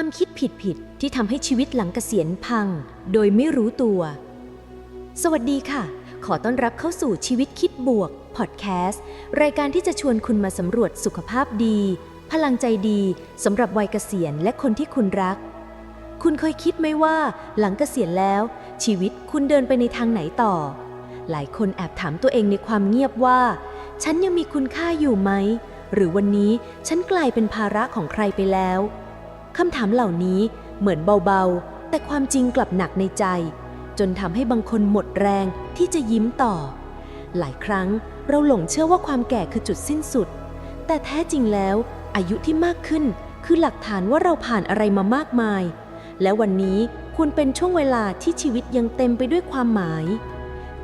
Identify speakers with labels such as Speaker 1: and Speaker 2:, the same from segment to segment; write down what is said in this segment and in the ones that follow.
Speaker 1: ความคิดผิดๆที่ทำให้ชีวิตหลังเกษียณพัง โดยไม่รู้ตัว สวัสดีค่ะ ขอต้อนรับเข้าสู่ชีวิตคิดบวกพอดแคสต์รายการที่จะชวนคุณมาสำรวจสุขภาพดี พลังใจดีสำหรับวัยเกษียณและคนที่คุณรัก คุณเคยคิดไหมว่า หลังเกษียณแล้ว ชีวิตคุณเดินไปในทางไหนต่อ หลายคนแอบถามตัวเองในความเงียบว่า ฉันยังมีคุณค่าอยู่ไหมหรือวันนี้ฉันกลายเป็นภาระของใครไปแล้ว คำถามเหล่านี้เหมือนเบาๆ แต่ความจริงกลับหนักในใจ จนทำให้บางคนหมดแรงที่จะยิ้มต่อ หลายครั้งเราหลงเชื่อว่าความแก่คือจุดสิ้นสุด แต่แท้จริงแล้ว อายุที่มากขึ้นคือหลักฐานว่าเราผ่านอะไรมามากมาย และวันนี้คุณเป็นช่วงเวลาที่ชีวิตยังเต็มไปด้วยความหมาย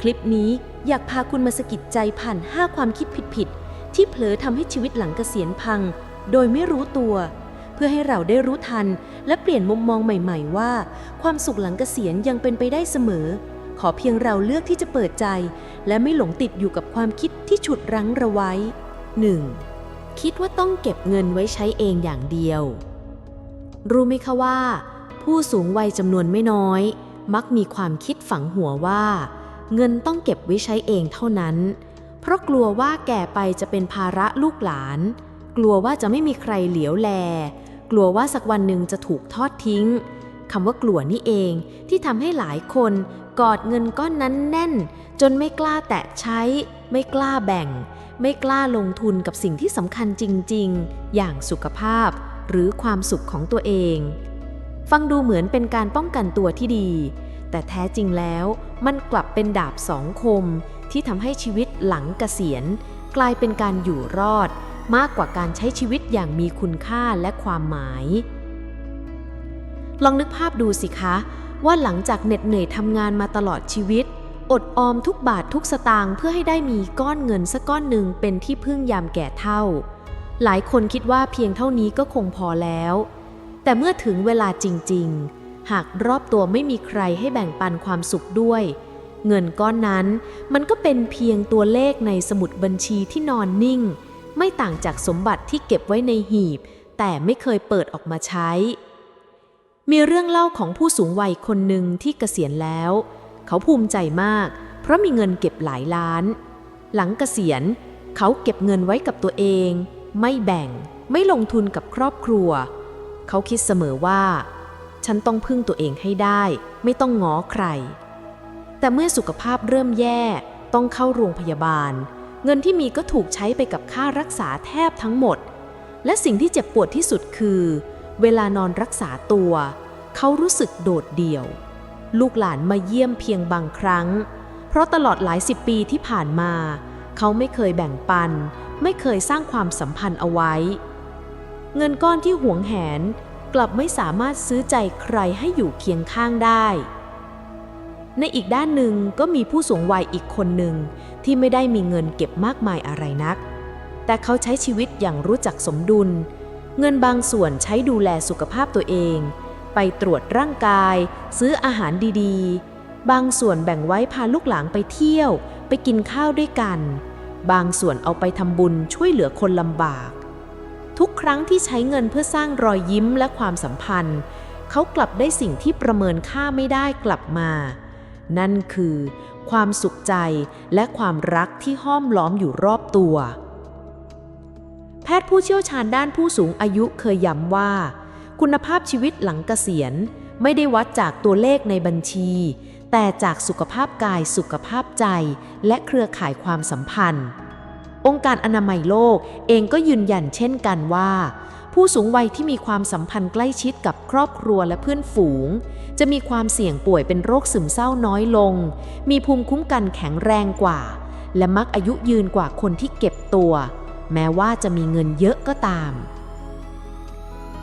Speaker 1: คลิปนี้อยากพาคุณมาสะกิดใจผ่าน 5 ความคิดผิดๆที่เผลอทำให้ชีวิตหลังเกษียณพัง โดยไม่รู้ตัว เพื่อให้เราได้รู้ทัน และเปลี่ยนมุมมองใหม่ ๆ ว่า ความสุขหลังเกษียณยังเป็นไปได้เสมอ ขอเพียงเราเลือกที่จะเปิดใจ และไม่หลงติดอยู่กับความคิดที่ฉุดรั้งเราไว้ 1. คิดว่าต้องเก็บเงินไว้ใช้เองอย่างเดียว รู้ไหมคะว่า ผู้สูงวัยจำนวนไม่น้อย มักมีความคิดฝังหัวว่า เงินต้องเก็บไว้ใช้เองเท่านั้น เพราะกลัวว่าแก่ไปจะเป็นภาระลูกหลานกลัวว่าจะไม่มีใครเหลียวแล ลัวว่าสักวันหนึ่งจะถูกทอดทิ้งคำว่ากลัวนี่เองที่ทำให้หลายคนกอดเงินก้อนนั้นแน่น จนไม่กล้าแตะใช้ ไม่กล้าแบ่ง ไม่กล้าลงทุนกับสิ่งที่สำคัญจริง ๆ อย่างสุขภาพหรือความสุขของตัวเอง ฟังดูเหมือนเป็นการป้องกันตัวที่ดี แต่แท้จริงแล้วมันกลับเป็นดาบสองคมที่ทำให้ชีวิตหลังเกษียณ กลายเป็นการอยู่รอด มากกว่าการใช้ชีวิตอย่างมีคุณค่าและความหมาย ลองนึกภาพดูสิคะ ว่าหลังจากเหน็ดเหนื่อยทำงานมาตลอดชีวิต อดออมทุกบาททุกสตางค์เพื่อให้ได้มีก้อนเงินสักก้อนหนึ่งเป็นที่พึ่งยามแก่เท่า หลายคนคิดว่าเพียงเท่านี้ก็คงพอแล้ว แต่เมื่อถึงเวลาจริง ๆ หากรอบตัวไม่มีใครให้แบ่งปันความสุขด้วยเงินก้อนนั้นมันก็เป็นเพียงตัวเลขในสมุดบัญชีที่นอนนิ่ง ไม่ต่างจากสมบัติที่เก็บไว้ในหีบ แต่ไม่เคยเปิดออกมาใช้ มีเรื่องเล่าของผู้สูงวัยคนหนึ่งที่เกษียณแล้ว เขาภูมิใจมาก เพราะมีเงินเก็บหลายล้าน หลังเกษียณ เขาเก็บเงินไว้กับตัวเอง ไม่แบ่ง ไม่ลงทุนกับครอบครัว เขาคิดเสมอว่า ฉันต้องพึ่งตัวเองให้ได้ ไม่ต้องง้อใคร แต่เมื่อสุขภาพเริ่มแย่ต้องเข้าโรงพยาบาลเเงินที่มีก็ถูกใช้ไปกับค่ารักษาแทบทั้งหมด และสิ่งที่เจ็บปวดที่สุดคือ เวลานอนรักษาตัว เขารู้สึกโดดเดี่ยว ลูกหลานมาเยี่ยมเพียงบางครั้ง เพราะตลอดหลายสิบปีที่ผ่านมา เขาไม่เคยแบ่งปัน ไม่เคยสร้างความสัมพันธ์เอาไว้ เงินก้อนที่หวงแหนกลับไม่สามารถซื้อใจใครให้อยู่เคียงข้างได้ ในอีกด้านหนึ่งก็มีผู้สูงวัยอีกคนหนึ่งที่ไม่ได้มีเงินเก็บมากมายอะไรนัก แต่เขาใช้ชีวิตอย่างรู้จักสมดุล เงินบางส่วนใช้ดูแลสุขภาพตัวเอง ไปตรวจร่างกาย ซื้ออาหารดีๆ บางส่วนแบ่งไว้พาลูกหลานไปเที่ยว ไปกินข้าวด้วยกัน บางส่วนเอาไปทำบุญช่วยเหลือคนลำบาก ทุกครั้งที่ใช้เงินเพื่อสร้างรอยยิ้มและความสัมพันธ์ เขากลับได้สิ่งที่ประเมินค่าไม่ได้กลับมา นั่นคือ ความสุขใจและความรักที่ห้อมล้อมอยู่รอบตัว แพทย์ผู้เชี่ยวชาญด้านผู้สูงอายุเคยย้ำว่า คุณภาพชีวิตหลังเกษียณ ไม่ได้วัดจากตัวเลขในบัญชี แต่จากสุขภาพกายสุขภาพใจ และเครือข่ายความสัมพันธ์ องค์การอนามัยโลกเองก็ยืนยันเช่นกันว่า ผู้สูงวัยที่มีความสัมพันธ์ใกล้ชิดกับครอบครัวและเพื่อนฝูง จะมีความเสี่ยงป่วยเป็นโรคซึมเศร้าน้อยลง มีภูมิคุ้มกันแข็งแรงกว่า และมักอายุยืนกว่าคนที่เก็บตัว แม้ว่าจะมีเงินเยอะก็ตาม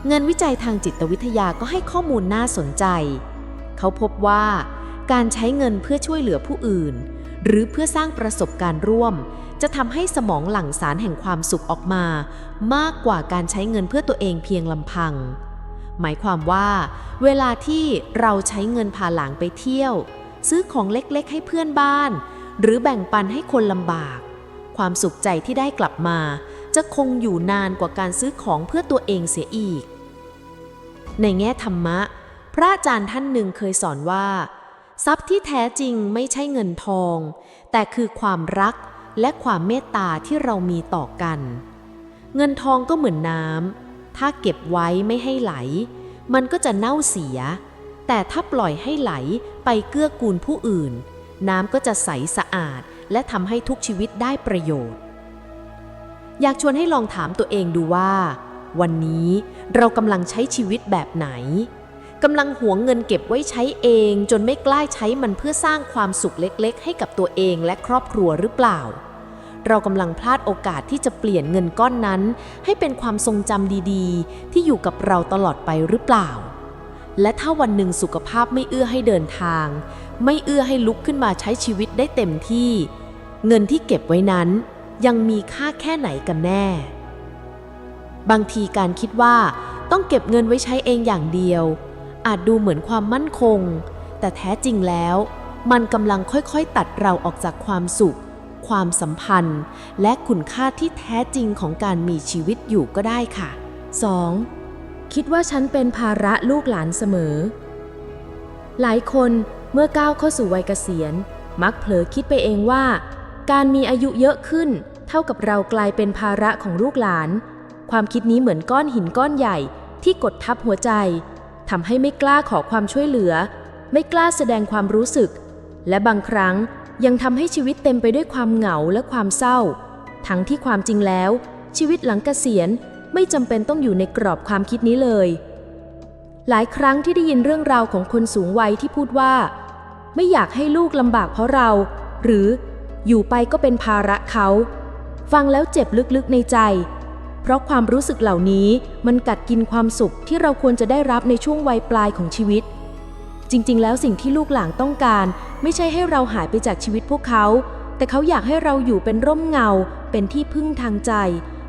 Speaker 1: เงินวิจัยทางจิตวิทยาก็ให้ข้อมูลน่าสนใจ เขาพบว่าการใช้เงินเพื่อช่วยเหลือผู้อื่น หรือเพื่อสร้างประสบการณ์ร่วม จะทำให้สมองหลั่งสารแห่งความสุขออกมา มากกว่าการใช้เงินเพื่อตัวเองเพียงลำพัง หมายความว่า เวลาที่เราใช้เงินพาหลานไปเที่ยว ซื้อของเล็กๆ ให้เพื่อนบ้าน หรือแบ่งปันให้คนลำบาก ความสุขใจที่ได้กลับมา จะคงอยู่นานกว่าการซื้อของเพื่อตัวเองเสียอีก
Speaker 2: ในแง่ธรรมะ พระอาจารย์ท่านหนึ่งเคยสอนว่า ทรัพย์ที่แท้จริงไม่ใช่เงินทอง แต่คือความรัก และความเมตตาที่เรามีต่อกัน เงินทองก็เหมือนน้ำถ้าเก็บไว้ไม่ให้ไหล มันก็จะเน่าเสีย แต่ถ้าปล่อยให้ไหลไปเกื้อกูลผู้อื่น น้ำก็จะใสสะอาด และทำให้ทุกชีวิตได้ประโยชน์ อยากชวนให้ลองถามตัวเองดูว่า วันนี้เรากำลังใช้ชีวิตแบบไหน กำลังหวงเงินเก็บไว้ใช้เอง จนไม่กล้าใช้มันเพื่อสร้างความสุขเล็กๆ ให้กับตัวเองและครอบครัวหรือเปล่า เรากำลังพลาดโอกาสที่จะเปลี่ยนเงินก้อนนั้น ให้เป็นความทรงจำดีๆ ที่อยู่กับเราตลอดไปหรือเปล่า และถ้าวันหนึ่งสุขภาพไม่เอื้อให้เดินทาง ไม่เอื้อให้ลุกขึ้นมาใช้ชีวิตได้เต็มที่ เงินที่เก็บไว้นั้น ยังมีค่าแค่ไหนกันแน่ บางทีการคิดว่าต้องเก็บเงินไว้ใช้เองอย่างเดียว อาจดูเหมือนความมั่นคง แต่แท้จริงแล้ว มันกำลังค่อยๆ ตัดเราออกจากความสุข ความสัมพันธ์ และคุณค่าที่แท้จริงของการมีชีวิตอยู่ก็ได้ค่ะ
Speaker 1: 2. คิดว่าฉันเป็นภาระลูกหลานเสมอ หลายคนเมื่อก้าวเข้าสู่วัยเกษียณ มักเผลอคิดไปเองว่า การมีอายุเยอะขึ้น เท่ากับเรากลายเป็นภาระของลูกหลาน ความคิดนี้เหมือนก้อนหินก้อนใหญ่ที่กดทับหัวใจ ทำให้ไม่กล้าขอความช่วยเหลือ ไม่กล้าแสดงความรู้สึก และบางครั้งยังทำให้ชีวิตเต็มไปด้วยความเหงาและความเศร้า ทั้งที่ความจริงแล้ว ชีวิตหลังเกษียณไม่จำเป็นต้องอยู่ในกรอบความคิดนี้เลย หลายครั้งที่ได้ยินเรื่องราวของคนสูงวัยที่พูดว่า ไม่อยากให้ลูกลำบากเพราะเรา หรืออยู่ไปก็เป็นภาระเขา ฟังแล้วเจ็บลึกๆในใจ เพราะความรู้สึกเหล่านี้มันกัดกินความสุขที่เราควรจะได้รับในช่วงวัยปลายของชีวิต จริงๆ แล้วสิ่งที่ลูกหลานต้องการ ไม่ใช่ให้เราหายไปจากชีวิตพวกเขา แต่เขาอยากให้เราอยู่เป็นร่มเงา เป็นที่พึ่งทางใจ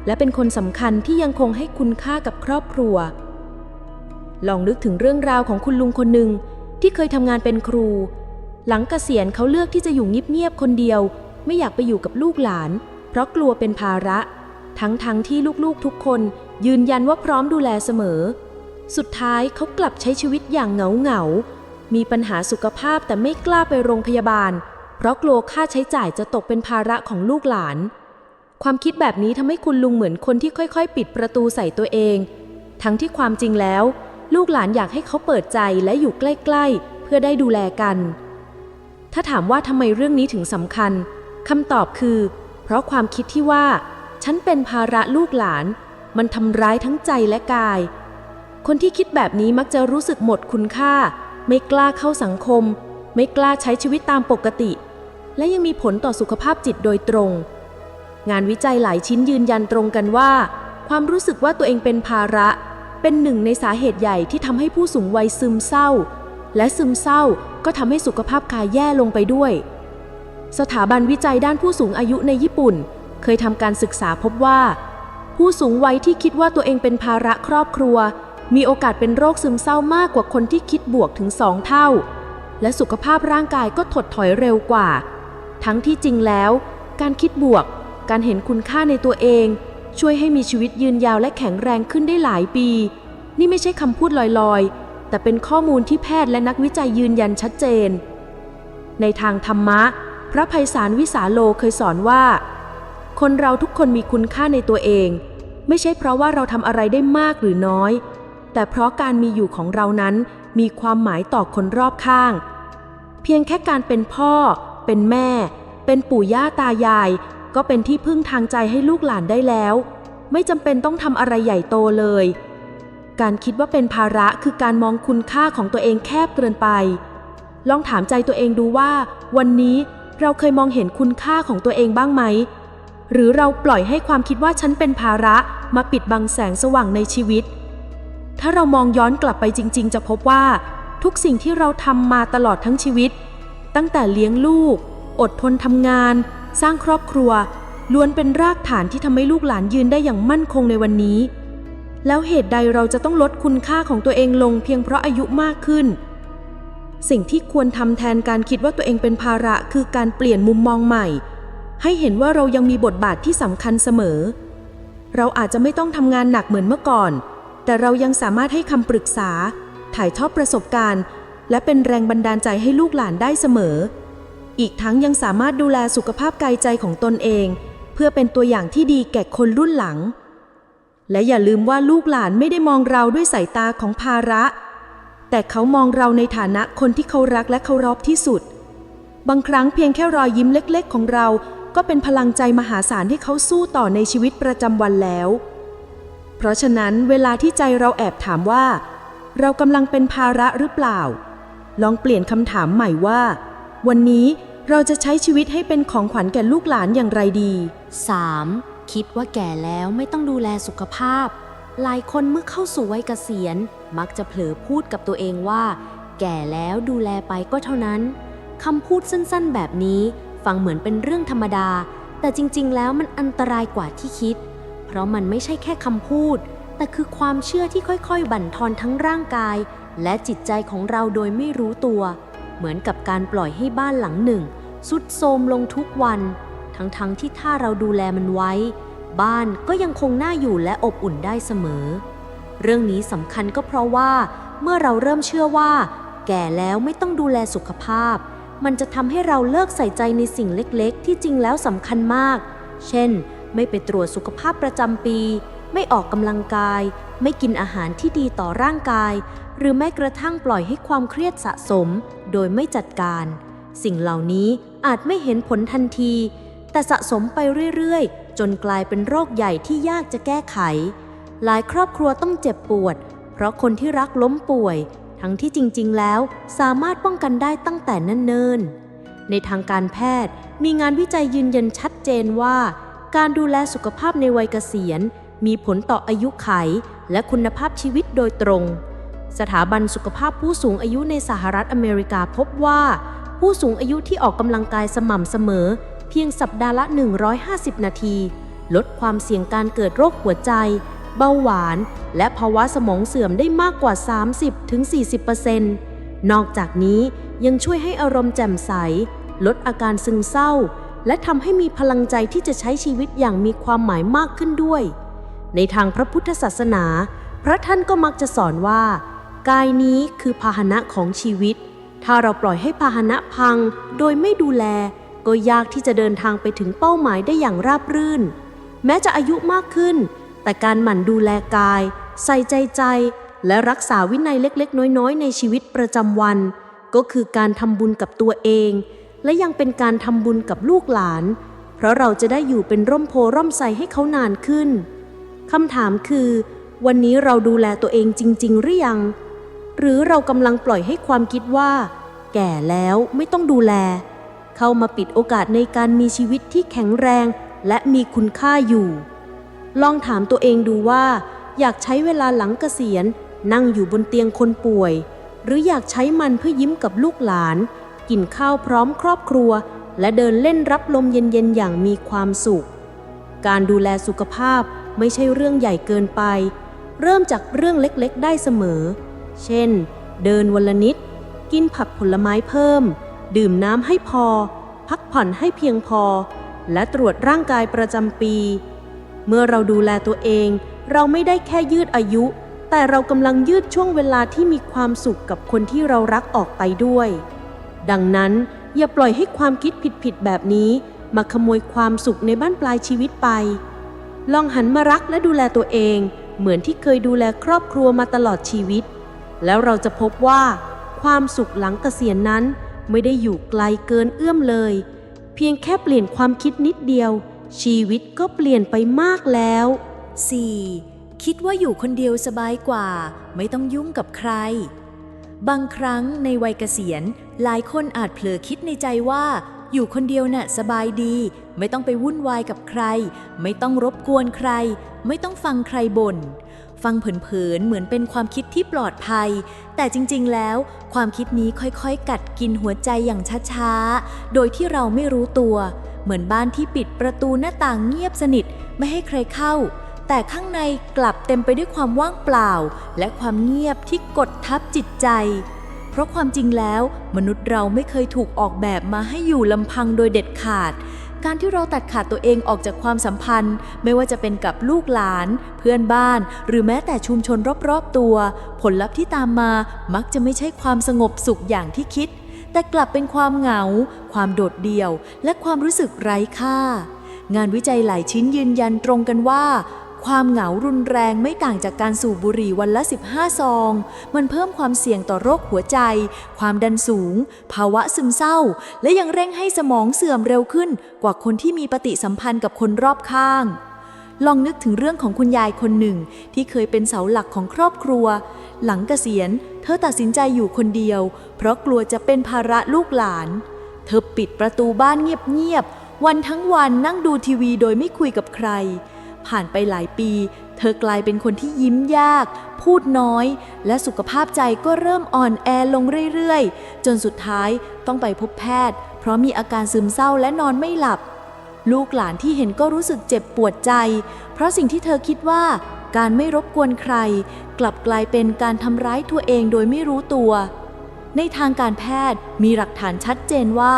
Speaker 1: และเป็นคนสำคัญที่ยังคงให้คุณค่ากับครอบครัว ลองนึกถึงเรื่องราวของคุณลุงคนหนึ่งที่เคยทำงานเป็นครู หลังเกษียณเขาเลือกที่จะอยู่เงียบๆคนเดียว ไม่อยากไปอยู่กับลูกหลาน เพราะกลัวเป็นภาระ ทั้งๆทที่ลูกๆทุกคนยืนยันว่าพร้อมดูแลเสมอ สุดท้ายเขากลับใช้ชีวิตอย่างเหงาๆมีปัญหาสุขภาพแต่ไม่กล้าไปโรงพยาบาล เพราะกลัวค่าใช้จ่ายจะตกเป็นภาระของลูกหลาน ความคิดแบบนี้ทำให้คุณลุงเหมือนคนที่ค่อยๆ ปิดประตูใส่ตัวเอง ทั้งที่ความจริงแล้ว ลูกหลานอยากให้เขาเปิดใจและอยู่ใกล้ๆ เพื่อได้ดูแลกัน ถ้าถามว่าทำไมเรื่องนี้ถึงสำคัญคำตอบคือ เพราะความคิดที่ว่า ฉันเป็นภาระลูกหลาน มันทำร้ายทั้งใจและกาย คนที่คิดแบบนี้มักจะรู้สึกหมดคุณค่า ไม่กล้าเข้าสังคม ไม่กล้าใช้ชีวิตตามปกติ และยังมีผลต่อสุขภาพจิตโดยตรง งานวิจัยหลายชิ้นยืนยันตรงกันว่า ความรู้สึกว่าตัวเองเป็นภาระ เป็นหนึ่งในสาเหตุใหญ่ที่ทำให้ผู้สูงวัยซึมเศร้า และซึมเศร้าก็ทำให้สุขภาพกายแย่ลงไปด้วย สถาบันวิจัยด้านผู้สูงอายุในญี่ปุ่น เคยทำการศึกษาพบว่า ผู้สูงวัยที่คิดว่าตัวเองเป็นภาระครอบครัว มีโอกาสเป็นโรคซึมเศร้ามากกว่าคนที่คิดบวกถึงสองเท่า และสุขภาพร่างกายก็ถดถอยเร็วกว่า ทั้งที่จริงแล้ว การคิดบวก การเห็นคุณค่าในตัวเอง ช่วยให้มีชีวิตยืนยาวและแข็งแรงขึ้นได้หลายปี นี่ไม่ใช่คำพูดลอยๆ แต่เป็นข้อมูลที่แพทย์และนักวิจัยยืนยันชัดเจน ในทางธรรมะ พระภัยสารวิสาโลเคยสอนว่า คนเราทุกคนมีคุณค่าในตัวเอง ไม่ใช่เพราะว่าเราทำอะไรได้มากหรือน้อย แต่เพราะการมีอยู่ของเรานั้นมีความหมายต่อคนรอบข้าง เพียงแค่การเป็นพ่อ เป็นแม่ เป็นปู่ย่าตายาย ก็เป็นที่พึ่งทางใจให้ลูกหลานได้แล้ว ไม่จำเป็นต้องทำอะไรใหญ่โตเลย การคิดว่าเป็นภาระคือการมองคุณค่าของตัวเองแคบเกินไป ลองถามใจตัวเองดูว่า วันนี้เราเคยมองเห็นคุณค่าของตัวเองบ้างไหม หรือเราปล่อยให้ความคิดว่าฉันเป็นภาระมาปิดบังแสงสว่างในชีวิต ถ้าเรามองย้อนกลับไปจริง ๆ จะพบว่า ทุกสิ่งที่เราทำมาตลอดทั้งชีวิต ตั้งแต่เลี้ยงลูก อดทนทำงาน สร้างครอบครัว ล้วนเป็นรากฐานที่ทำให้ลูกหลานยืนได้อย่างมั่นคงในวันนี้ แล้วเหตุใดเราจะต้องลดคุณค่าของตัวเองลงเพียงเพราะอายุมากขึ้น สิ่งที่ควรทำแทนการคิดว่าตัวเองเป็นภาระคือการเปลี่ยนมุมมองใหม่ ให้เห็นว่าเรายังมีบทบาทที่สำคัญเสมอ เราอาจจะไม่ต้องทำงานหนักเหมือนเมื่อก่อน
Speaker 3: แต่เรายังสามารถให้คำปรึกษา ถ่ายทอดประสบการณ์ และเป็นแรงบันดาลใจให้ลูกหลานได้เสมอ อีกทั้งยังสามารถดูแลสุขภาพกายใจของตนเอง เพื่อเป็นตัวอย่างที่ดีแก่คนรุ่นหลัง และอย่าลืมว่าลูกหลานไม่ได้มองเราด้วยสายตาของภาระ แต่เขามองเราในฐานะคนที่เขารักและเคารพที่สุด บางครั้งเพียงแค่รอยยิ้มเล็ก ๆ ของเรา ก็เป็นพลังใจมหาศาลให้เขาสู้ต่อในชีวิตประจำวันแล้ว เพราะฉะนั้นเวลาที่ใจเราแอบถามว่า เรากำลังเป็นภาระหรือเปล่า ลองเปลี่ยนคำถามใหม่ว่า วันนี้เราจะใช้ชีวิตให้เป็นของขวัญแก่ลูกหลานอย่างไรดี
Speaker 1: 3. คิดว่าแก่แล้วไม่ต้องดูแลสุขภาพ หลายคนเมื่อเข้าสู่วัยเกษียณ มักจะเผลอพูดกับตัวเองว่า แก่แล้วดูแลไปก็เท่านั้นคำพูดสั้นๆแบบนี้ ฟังเหมือนเป็นเรื่องธรรมดา แต่จริงๆ แล้วมันอันตรายกว่าที่คิด เพราะมันไม่ใช่แค่คำพูด แต่คือความเชื่อที่ค่อยๆ บั่นทอนทั้งร่างกาย และจิตใจของเราโดยไม่รู้ตัว เหมือนกับการปล่อยให้บ้านหลังหนึ่งสุดโทมลงทุกวัน ทั้งๆทที่ถ้าเราดูแลมันไว้ บ้านก็ยังคงน่าอยู่และอบอุ่นได้เสมอ เรื่องนี้สำคัญก็เพราะว่า เมื่อเราเริ่มเชื่อว่า แก่แล้วไม่ต้องดูแลสุขภาพ มันจะทำให้เราเลิกใส่ใจในสิ่งเล็กๆ ที่จริงแล้วสำคัญมาก เช่น ไม่ไปตรวจสุขภาพประจำปี ไม่ออกกำลังกาย ไม่กินอาหารที่ดีต่อร่างกาย หรือแม้กระทั่งปล่อยให้ความเครียดสะสม โดยไม่จัดการ สิ่งเหล่านี้อาจไม่เห็นผลทันที แต่สะสมไปเรื่อยๆ จนกลายเป็นโรคใหญ่ที่ยากจะแก้ไข หลายครอบครัวต้องเจ็บปวด เพราะคนที่รักล้มป่วย ทั้งที่จริง ๆ แล้วสามารถป้องกันได้ตั้งแต่นั้นเนินในทางการแพทย์มีงานวิจัยยืนยันชัดเจนว่า การดูแลสุขภาพในวัยเกษียณ มีผลต่ออายุไข และคุณภาพชีวิตโดยตรง สถาบันสุขภาพผู้สูงอายุในสหรัฐอเมริกาพบว่า ผู้สูงอายุที่ออกกำลังกายสม่ำเสมอ เพียงสัปดาห์ละ 150 นาที ลดความเสี่ยงการเกิดโรคหัวใจ เบาหวาน และภาวะสมองเสื่อมได้มากกว่า 30-40%นอกจากนี้ยังช่วยให้อารมณ์แจ่มใส ลดอาการซึมเศร้า และทำให้มีพลังใจที่จะใช้ชีวิตอย่างมีความหมายมากขึ้นด้วย ในทางพระพุทธศาสนา พระท่านก็มักจะสอนว่า กายนี้คือพาหนะของชีวิต ถ้าเราปล่อยให้พาหนะพัง โดยไม่ดูแล ก็ยากที่จะเดินทางไปถึงเป้าหมายได้อย่างราบรื่น แม้จะอายุมากขึ้น แต่การหมั่นดูแลกาย ใส่ใจใจ และรักษาวินัยเล็ก ๆ น้อย ๆ ในชีวิตประจำวัน ก็คือการทำบุญกับตัวเอง และยังเป็นการทำบุญกับลูกหลาน เพราะเราจะได้อยู่เป็นร่มโพร่มไทรให้เขานานขึ้นคำถามคือ วันนี้เราดูแลตัวเองจริง ๆ หรือยัง หรือเรากำลังปล่อยให้ความคิดว่า แก่แล้วไม่ต้องดูแล เข้ามาปิดโอกาสในการมีชีวิตที่แข็งแรงและมีคุณค่าอยู่ ลองถามตัวเองดูว่า อยากใช้เวลาหลังเกษียณ นั่งอยู่บนเตียงคนป่วย หรืออยากใช้มันเพื่อยิ้มกับลูกหลาน กินข้าวพร้อมครอบครัว และเดินเล่นรับลมเย็นๆอย่างมีความสุข การดูแลสุขภาพไม่ใช่เรื่องใหญ่เกินไป เริ่มจากเรื่องเล็กๆ ได้เสมอ เช่น เดินวันละนิด กินผักผลไม้เพิ่ม ดื่มน้ำให้พอ พักผ่อนให้เพียงพอ และตรวจร่างกายประจำปี เมื่อเราดูแลตัวเอง เราไม่ได้แค่ยืดอายุ แต่เรากำลังยืดช่วงเวลาที่มีความสุขกับคนที่เรารักออกไปด้วย ดังนั้นอย่าปล่อยให้ความคิดผิดๆแบบนี้ มาขโมยความสุขในบ้านปลายชีวิตไป ลองหันมารักและดูแลตัวเอง เหมือนที่เคยดูแลครอบครัวมาตลอดชีวิต แล้วเราจะพบว่า ความสุขหลังเกษียณนั้น ไม่ได้อยู่ไกลเกินเอื้อมเลย เพียงแค่เปลี่ยนความคิดนิดเดียว ชีวิตก็เปลี่ยนไปมากแล้ว
Speaker 4: 4. คิดว่าอยู่คนเดียวสบายกว่า ไม่ต้องยุ่งกับใคร บางครั้งในวัยเกษียณ หลายคนอาจเผลอคิดในใจว่า อยู่คนเดียวน่ะสบายดี ไม่ต้องไปวุ่นวายกับใคร ไม่ต้องรบกวนใคร ไม่ต้องฟังใครบน่นฟังเผินๆ เหมือนเป็นความคิดที่ปลอดภัย แต่จริงๆ แล้ว ความคิดนี้ค่อยๆ กัดกินหัวใจอย่างช้าๆ โดยที่เราไม่รู้ตัว เหมือนบ้านที่ปิดประตูหน้าต่างเงียบสนิทไม่ให้ใครเข้า แต่ข้างในกลับเต็มไปด้วยความว่างเปล่า และความเงียบที่กดทับจิตใจ เพราะความจริงแล้ว มนุษย์เราไม่เคยถูกออกแบบมาให้อยู่ลำพังโดยเด็ดขาด การที่เราตัดขาดตัวเองออกจากความสัมพันธ์ ไม่ว่าจะเป็นกับลูกหลาน เพื่อนบ้าน หรือแม้แต่ชุมชนรอบๆตัว ผลลัพธ์ที่ตามมามักจะไม่ใช่ความสงบสุขอย่างที่คิด แต่กลับเป็นความเหงา ความโดดเดี่ยว และความรู้สึกไร้ค่า งานวิจัยหลายชิ้นยืนยันตรงกันว่า ความเหงารุนแรงไม่ต่างจากการสูบบุหรี่วันละ 15 ซอง มันเพิ่มความเสี่ยงต่อโรคหัวใจ ความดันสูง ภาวะซึมเศร้า และยังเร่งให้สมองเสื่อมเร็วขึ้น กว่าคนที่มีปฏิสัมพันธ์กับคนรอบข้างลองนึกถึงเรื่องของคุณยายคนหนึ่ง ที่เคยเป็นเสาหลักของครอบครัว หลังเกษียณ เธอตัดสินใจอยู่คนเดียว เพราะกลัวจะเป็นภาระลูกหลาน เธอปิดประตูบ้านเงียบๆ วันทั้งวันนั่งดูทีวีโดยไม่คุยกับใคร ผ่านไปหลายปี เธอกลายเป็นคนที่ยิ้มยาก พูดน้อย และสุขภาพใจก็เริ่มอ่อนแอลงเรื่อยๆ จนสุดท้ายต้องไปพบแพทย์ เพราะมีอาการซึมเศร้าและนอนไม่หลับ ลูกหลานที่เห็นก็รู้สึกเจ็บปวดใจ เพราะสิ่งที่เธอคิดว่า การไม่รบกวนใคร กลับกลายเป็นการทำร้ายตัวเองโดยไม่รู้ตัว ในทางการแพทย์มีหลักฐานชัดเจนว่า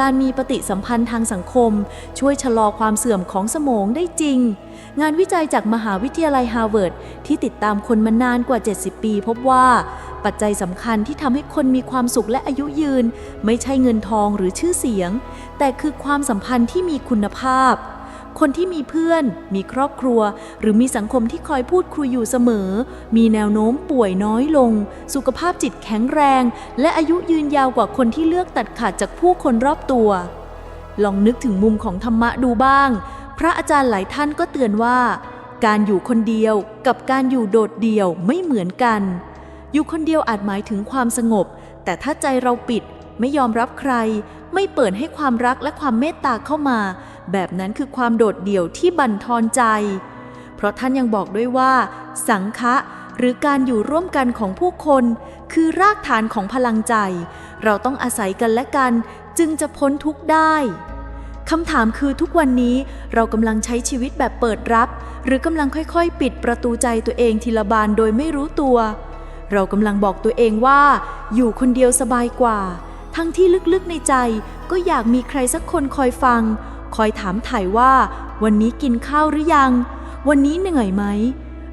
Speaker 4: การมีปฏิสัมพันธ์ทางสังคม ช่วยชะลอความเสื่อมของสมองได้จริง งานวิจัยจากมหาวิทยาลัยฮาร์วาร์ดที่ติดตามคนมานานกว่า 70 ปี พบว่าปัจจัยสำคัญที่ทำให้คนมีความสุขและอายุยืน ไม่ใช่เงินทองหรือชื่อเสียง แต่คือความสัมพันธ์ที่มีคุณภาพ คนที่มีเพื่อน มีครอบครัว หรือมีสังคมที่คอยพูดคุยอยู่เสมอ มีแนวโน้มป่วยน้อยลง สุขภาพจิตแข็งแรง และอายุยืนยาวกว่าคนที่เลือกตัดขาดจากผู้คนรอบตัว ลองนึกถึงมุมของธรรมะดูบ้าง พระอาจารย์หลายท่านก็เตือนว่า การอยู่คนเดียวกับการอยู่โดดเดี่ยวไม่เหมือนกัน อยู่คนเดียวอาจหมายถึงความสงบ แต่ถ้าใจเราปิดไม่ยอมรับใคร ไม่เปิดให้ความรักและความเมตตาเข้ามา แบบนั้นคือความโดดเดี่ยวที่บั่นทอนใจ เพราะท่านยังบอกด้วยว่า สังฆะหรือการอยู่ร่วมกันของผู้คน คือรากฐานของพลังใจ เราต้องอาศัยกันและกัน จึงจะพ้นทุกข์ได้คำถามคือทุกวันนี้เรากำลังใช้ชีวิตแบบเปิดรับ หรือกำลังค่อยๆ ปิดประตูใจตัวเองทีละบานโดยไม่รู้ตัว เรากำลังบอกตัวเองว่า อยู่คนเดียวสบายกว่า ทั้งที่ลึกๆในใจก็อยากมีใครสักคนคอยฟัง คอยถามถ่ายว่า วันนี้กินข้าวหรือยัง วันนี้เหนื่อยไหม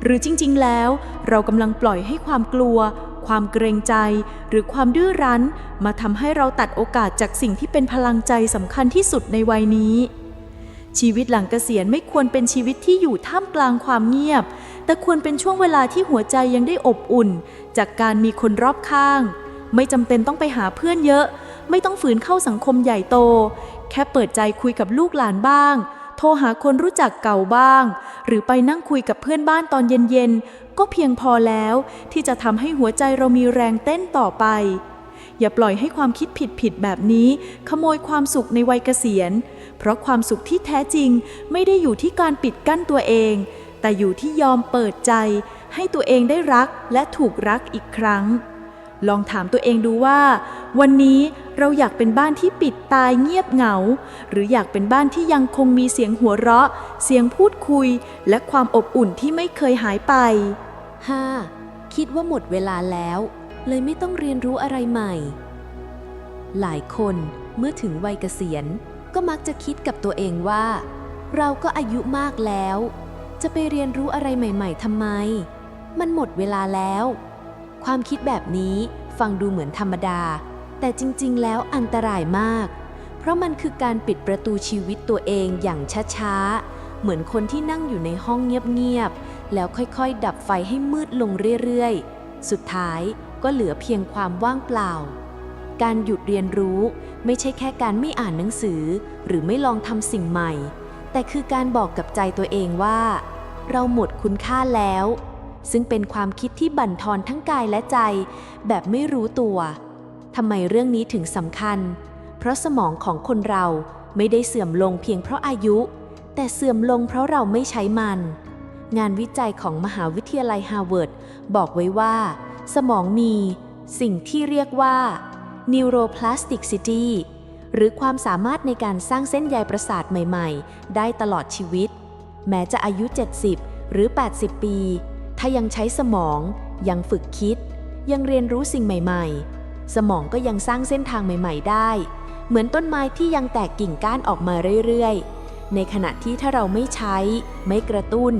Speaker 4: หรือจริงๆ แล้ว เรากำลังปล่อยให้ความกลัว ความเกรงใจ หรือความดื้อรั้น มาทำให้เราตัดโอกาสจากสิ่งที่เป็นพลังใจสำคัญที่สุดในวัยนี้ ชีวิตหลังเกษียณไม่ควรเป็นชีวิตที่อยู่ท่ามกลางความเงียบ แต่ควรเป็นช่วงเวลาที่หัวใจยังได้อบอุ่น จากการมีคนรอบข้าง ไม่จำเป็นต้องไปหาเพื่อนเยอะไม่ต้องฝืนเข้าสังคมใหญ่โต แค่เปิดใจคุยกับลูกหลานบ้าง โทรหาคนรู้จักเก่าบ้าง หรือไปนั่งคุยกับเพื่อนบ้านตอนเย็นๆ ก็เพียงพอแล้วที่จะทำให้หัวใจเรามีแรงเต้นต่อไป อย่าปล่อยให้ความคิดผิดๆแบบนี้ ขโมยความสุขในวัยเกษียณ เพราะความสุขที่แท้จริงไม่ได้อยู่ที่การปิดกั้นตัวเอง แต่อยู่ที่ยอมเปิดใจ ให้ตัวเองได้รักและถูกรักอีกครั้ง ลองถามตัวเองดูว่า วันนี้เราอยากเป็นบ้านที่ปิดตายเงียบเหงา หรืออยากเป็นบ้านที่ยังคงมีเสียงหัวเราะ เสียงพูดคุย และความอบอุ่นที่ไม่เคยหายไป
Speaker 1: 5. คิดว่าหมดเวลาแล้ว เลยไม่ต้องเรียนรู้อะไรใหม่ หลายคนเมื่อถึงวัยเกษียณ ก็มักจะคิดกับตัวเองว่า เราก็อายุมากแล้ว จะไปเรียนรู้อะไรใหม่ ๆทำไม มันหมดเวลาแล้ว ความคิดแบบนี้ฟังดูเหมือนธรรมดา แต่จริงๆ แล้วอันตรายมาก เพราะมันคือการปิดประตูชีวิตตัวเองอย่างช้าๆ เหมือนคนที่นั่งอยู่ในห้องเงียบๆ แล้วค่อยๆ ดับไฟให้มืดลงเรื่อยๆ สุดท้ายก็เหลือเพียงความว่างเปล่า การหยุดเรียนรู้ไม่ใช่แค่การไม่อ่านหนังสือ หรือไม่ลองทำสิ่งใหม่ แต่คือการบอกกับใจตัวเองว่า เราหมดคุณค่าแล้ว ซึ่งเป็นความคิดที่บั่นทอนทั้งกายและใจ แบบไม่รู้ตัวทำไมเรื่องนี้ถึงสำคัญ เพราะสมองของคนเราไม่ได้เสื่อมลงเพียงเพราะอายุ แต่เสื่อมลงเพราะเราไม่ใช้มัน งานวิจัยของมหาวิทยาลัยฮาร์วาร์ดบอกไว้ว่า สมองมี สิ่งที่เรียกว่า neuroplasticity หรือความสามารถในการสร้างเส้นใยประสาทใหม่ ๆ ได้ตลอดชีวิต แม้จะอายุ 70 หรือ 80 ปี ถ้ายังใช้สมอง ยังฝึกคิด ยังเรียนรู้สิ่งใหม่ๆ สมองก็ยังสร้างเส้นทางใหม่ ๆ ได้ เหมือนต้นไม้ที่ยังแตกกิ่งก้านออกมาเรื่อยๆ ในขณะที่ถ้าเราไม่ใช้ ไม่กระตุ้น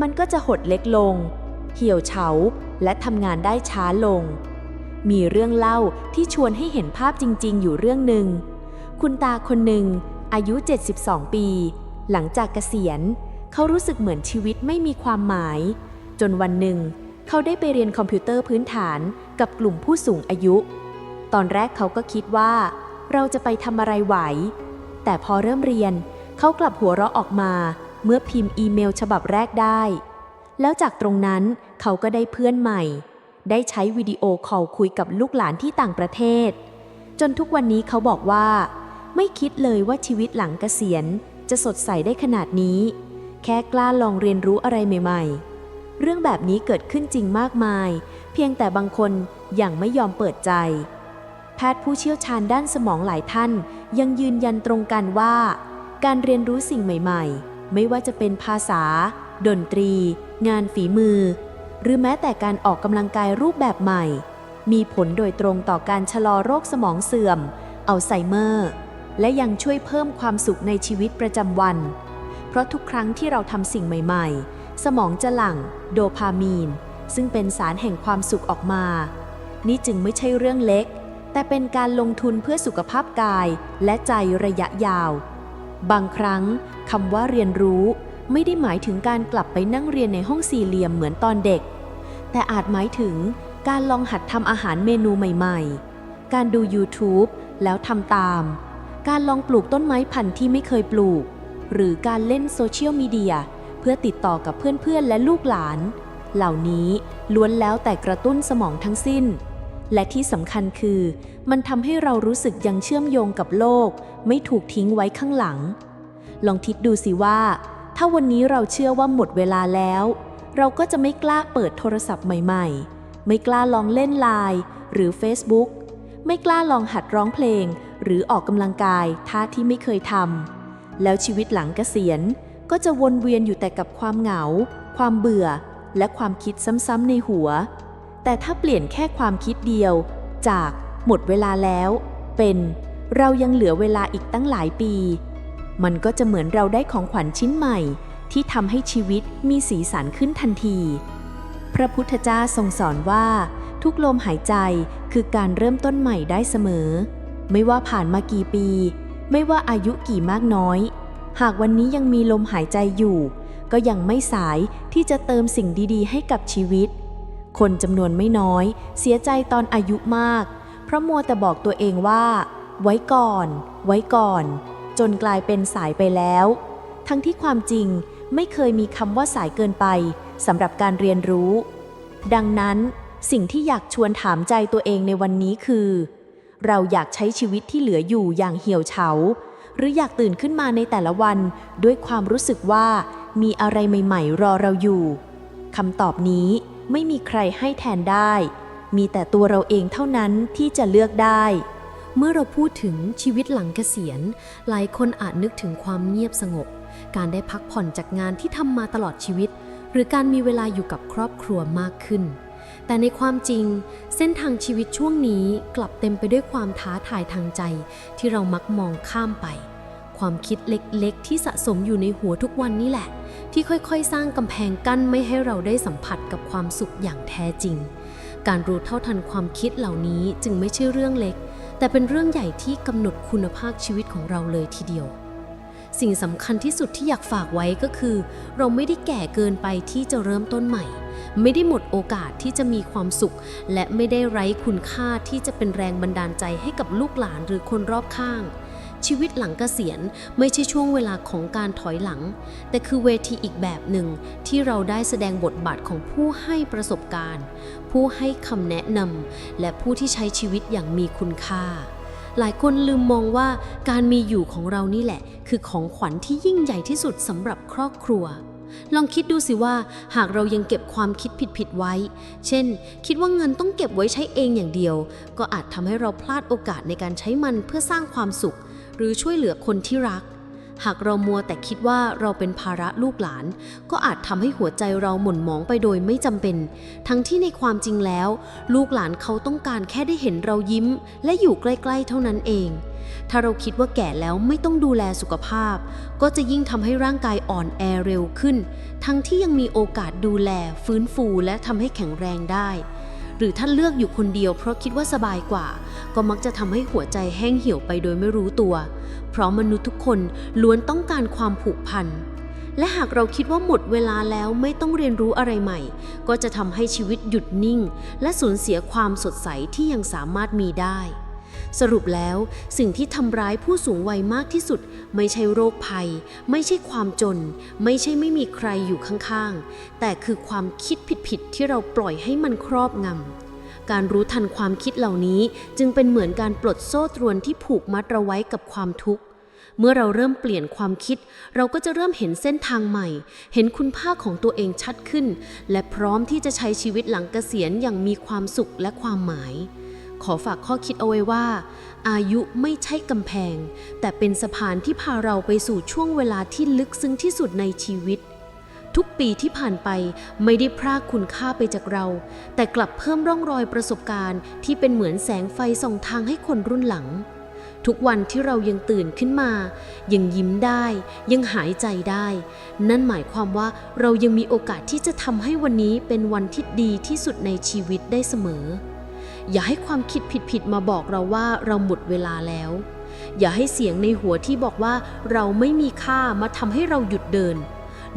Speaker 1: มันก็จะหดเล็กลง เหี่ยวเฉา และทำงานได้ช้าลง มีเรื่องเล่าที่ชวนให้เห็นภาพจริง ๆ อยู่เรื่องหนึ่ง คุณตาคนหนึ่ง อายุ 72 ปี หลังจากเกษียณ เขารู้สึกเหมือนชีวิตไม่มีความหมาย จนวันหนึ่ง เขาได้ไปเรียนคอมพิวเตอร์พื้นฐานกับกลุ่มผู้สูงอายุ ตอนแรกเขาก็คิดว่า เราจะไปทำอะไรไหว แต่พอเริ่มเรียน เขากลับหัวเราะออกมา เมื่อพิมพ์อีเมลฉบับแรกได้ แล้วจากตรงนั้นเขาก็ได้เพื่อนใหม่ ได้ใช้วิดีโอคอลคุยกับลูกหลานที่ต่างประเทศ จนทุกวันนี้เขาบอกว่า ไม่คิดเลยว่าชีวิตหลังเกษียณจะสดใสได้ขนาดนี้ แค่กล้าลองเรียนรู้อะไรใหม่ ๆ เรื่องแบบนี้เกิดขึ้นจริงมากมาย เพียงแต่บางคนยังไม่ยอมเปิดใจ แพทย์ผู้เชี่ยวชาญด้านสมองหลายท่าน ยังยืนยันตรงกันว่า การเรียนรู้สิ่งใหม่ๆ ไม่ว่าจะเป็นภาษา ดนตรี งานฝีมือ หรือแม้แต่การออกกำลังกายรูปแบบใหม่ มีผลโดยตรงต่อการชะลอโรคสมองเสื่อม อัลไซเมอร์ และยังช่วยเพิ่มความสุขในชีวิตประจำวัน เพราะทุกครั้งที่เราทำสิ่งใหม่ ๆ สมองจะหลั่งโดพามีน ซึ่งเป็นสารแห่งความสุขออกมา นี่จึงไม่ใช่เรื่องเล็ก แต่เป็นการลงทุนเพื่อสุขภาพกายและใจระยะยาว บางครั้งคำว่าเรียนรู้ไม่ได้หมายถึงการกลับไปนั่งเรียนในห้องสี่เหลี่ยมเหมือนตอนเด็ก แต่อาจหมายถึงการลองหัดทำอาหารเมนูใหม่ๆ การดู YouTube แล้วทำตาม การลองปลูกต้นไม้พันธุ์ที่ไม่เคยปลูก หรือการเล่นโซเชียลมีเดีย เพื่อติดต่อกับเพื่อนๆและลูกหลาน เหล่านี้ล้วนแล้วแต่กระตุ้นสมองทั้งสิ้น และที่สำคัญคือ มันทำให้เรารู้สึกยังเชื่อมโยงกับโลก ไม่ถูกทิ้งไว้ข้างหลัง ลองคิดดูสิว่า ถ้าวันนี้เราเชื่อว่าหมดเวลาแล้ว เราก็จะไม่กล้าเปิดโทรศัพท์ใหม่ ๆ ไม่กล้าลองเล่นไลน์หรือ Facebook ไม่กล้าลองหัดร้องเพลง หรือออกกำลังกายท่าที่ไม่เคยทำแล้วชีวิตหลังเกษียณ ก็จะวนเวียนอยู่แต่กับความเหงา ความเบื่อ และความคิดซ้ำๆในหัว แต่ถ้าเปลี่ยนแค่ความคิดเดียว จากหมดเวลาแล้ว เป็นเรายังเหลือเวลาอีกตั้งหลายปี มันก็จะเหมือนเราได้ของขวัญชิ้นใหม่ ที่ทำให้ชีวิตมีสีสันขึ้นทันที พระพุทธเจ้าทรงสอนว่า ทุกลมหายใจคือการเริ่มต้นใหม่ได้เสมอ ไม่ว่าผ่านมากี่ปี ไม่ว่าอายุกี่มากน้อย หากวันนี้ยังมีลมหายใจอยู่ ก็ยังไม่สายที่จะเติมสิ่งดีๆ ให้กับชีวิต คนจำนวนไม่น้อย เสียใจตอนอายุมาก เพราะมัวแต่บอกตัวเองว่า ไว้ก่อน ไว้ก่อน จนกลายเป็นสายไปแล้ว ทั้งที่ความจริงไม่เคยมีคำว่าสายเกินไปสำหรับการเรียนรู้ ดังนั้นสิ่งที่อยากชวนถามใจตัวเองในวันนี้คือ เราอยากใช้ชีวิตที่เหลืออยู่อย่างเหี่ยวเฉา หรืออยากตื่นขึ้นมาในแต่ละวัน ด้วยความรู้สึกว่ามีอะไรใหม่ ๆ รอเราอยู่คำตอบนี้ไม่มีใครให้แทนได้ มีแต่ตัวเราเองเท่านั้นที่จะเลือกได้
Speaker 5: เมื่อเราพูดถึงชีวิตหลังเกษียณ หลายคนอาจนึกถึงความเงียบสงบ การได้พักผ่อนจากงานที่ทำมาตลอดชีวิต หรือการมีเวลาอยู่กับครอบครัวมากขึ้น แต่ในความจริง เส้นทางชีวิตช่วงนี้กลับเต็มไปด้วยความท้าทายทางใจ ที่เรามักมองข้ามไป ความคิดเล็กๆ ที่สะสมอยู่ในหัวทุกวันนี่แหละ ที่ค่อยๆ สร้างกำแพงกั้นไม่ให้เราได้สัมผัสกับความสุขอย่างแท้จริง การรู้เท่าทันความคิดเหล่านี้จึงไม่ใช่เรื่องเล็ก แต่เป็นเรื่องใหญ่ที่กำหนดคุณภาพชีวิตของเราเลยทีเดียว สิ่งสำคัญที่สุดที่อยากฝากไว้ก็คือ เราไม่ได้แก่เกินไปที่จะเริ่มต้นใหม่ ไม่ได้หมดโอกาสที่จะมีความสุข และไม่ได้ไร้คุณค่าที่จะเป็นแรงบันดาลใจให้กับลูกหลานหรือคนรอบข้าง ชีวิตหลังเกษียณไม่ใช่ช่วงเวลาของการถอยหลัง แต่คือเวทีอีกแบบหนึ่งที่เราได้แสดงบทบาทของผู้ให้ประสบการณ์ ผู้ให้คำแนะนำและผู้ที่ใช้ชีวิตอย่างมีคุณค่า หลายคนลืมมองว่าการมีอยู่ของเรานี่แหละ คือของขวัญที่ยิ่งใหญ่ที่สุดสำหรับครอบครัว ลองคิดดูสิว่า หากเรายังเก็บความคิดผิดๆไว้ เช่น คิดว่าเงินต้องเก็บไว้ใช้เองอย่างเดียว ก็อาจทำให้เราพลาดโอกาสในการใช้มันเพื่อสร้างความสุข หรือช่วยเหลือคนที่รัก
Speaker 1: หากเรามัวแต่คิดว่าเราเป็นภาระลูกหลาน ก็อาจทำให้หัวใจเราหม่นหมองไปโดยไม่จำเป็น ทั้งที่ในความจริงแล้ว ลูกหลานเขาต้องการแค่ได้เห็นเรายิ้ม และอยู่ใกล้ ๆ เท่านั้นเอง ถ้าเราคิดว่าแก่แล้วไม่ต้องดูแลสุขภาพ ก็จะยิ่งทำให้ร่างกายอ่อนแอเร็วขึ้น ทั้งที่ยังมีโอกาสดูแล ฟื้นฟูและทำให้แข็งแรงได้ รือท่านเลือกอยู่คนเดียวเพราะคิดว่าสบายกว่า ก็มักจะทำให้หัวใจแห้งเหี่ยวไปโดยไม่รู้ตัว เพราะมนุษย์ทุกคนล้วนต้องการความผูกพัน และหากเราคิดว่าหมดเวลาแล้วไม่ต้องเรียนรู้อะไรใหม่ ก็จะทำให้ชีวิตหยุดนิ่ง และสูญเสียความสดใสที่ยังสามารถมีได้ สรุปแล้วสิ่งที่ทำร้ายผู้สูงวัยมากที่สุด ไม่ใช่โรคภัย ไม่ใช่ความจน ไม่ใช่ไม่มีใครอยู่ข้างๆ แต่คือความคิดผิดๆที่เราปล่อยให้มันครอบงำการรู้ทันความคิดเหล่านี้จึงเป็นเหมือนการปลดโซ่ตรวนที่ผูกมัดเราไว้กับความทุกข์เมื่อเราเริ่มเปลี่ยนความคิด เราก็จะเริ่มเห็นเส้นทางใหม่ เห็นคุณค่าของตัวเองชัดขึ้น และพร้อมที่จะใช้ชีวิตหลังเกษียณอย่างมีความสุขและความหมาย ขอฝากข้อคิดเอาไว้ว่า อายุไม่ใช่กำแพง แต่เป็นสะพานที่พาเราไปสู่ช่วงเวลาที่ลึกซึ้งที่สุดในชีวิต ทุกปีที่ผ่านไปไม่ได้พรากคุณค่าไปจากเรา แต่กลับเพิ่มร่องรอยประสบการณ์ ที่เป็นเหมือนแสงไฟส่องทางให้คนรุ่นหลัง ทุกวันที่เรายังตื่นขึ้นมา ยังยิ้มได้ ยังหายใจได้ นั่นหมายความว่าเรายังมีโอกาสที่จะทำให้วันนี้เป็นวันที่ดีที่สุดในชีวิตได้เสมอ อย่าให้ความคิดผิดๆมาบอกเราว่าเราหมดเวลาแล้ว อย่าให้เสียงในหัวที่บอกว่าเราไม่มีค่ามาทำให้เราหยุดเดิน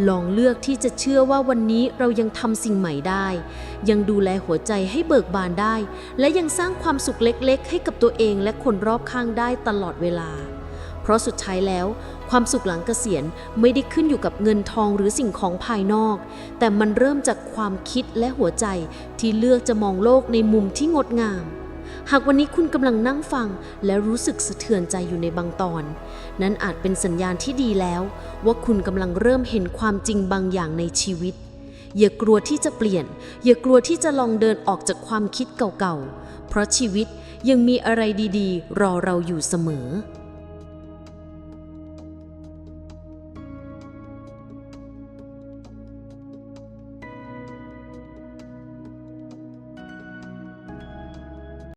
Speaker 1: ลองเลือกที่จะเชื่อว่าวันนี้เรายังทำสิ่งใหม่ได้ ยังดูแลหัวใจให้เบิกบานได้ และยังสร้างความสุขเล็กๆ ให้กับตัวเองและคนรอบข้างได้ตลอดเวลา เพราะสุดท้ายแล้ว ความสุขหลังเกษียณไม่ได้ขึ้นอยู่กับเงินทองหรือสิ่งของภายนอก แต่มันเริ่มจากความคิดและหัวใจที่เลือกจะมองโลกในมุมที่งดงาม หากวันนี้คุณกำลังนั่งฟังและรู้สึกสะเทือนใจอยู่ในบางตอน นั้นอาจเป็นสัญญาณที่ดีแล้ว ว่าคุณกำลังเริ่มเห็นความจริงบางอย่างในชีวิต อย่ากลัวที่จะเปลี่ยน อย่ากลัวที่จะลองเดินออกจากความคิดเก่าๆ เพราะชีวิตยังมีอะไรดีๆ รอเราอยู่เสมอ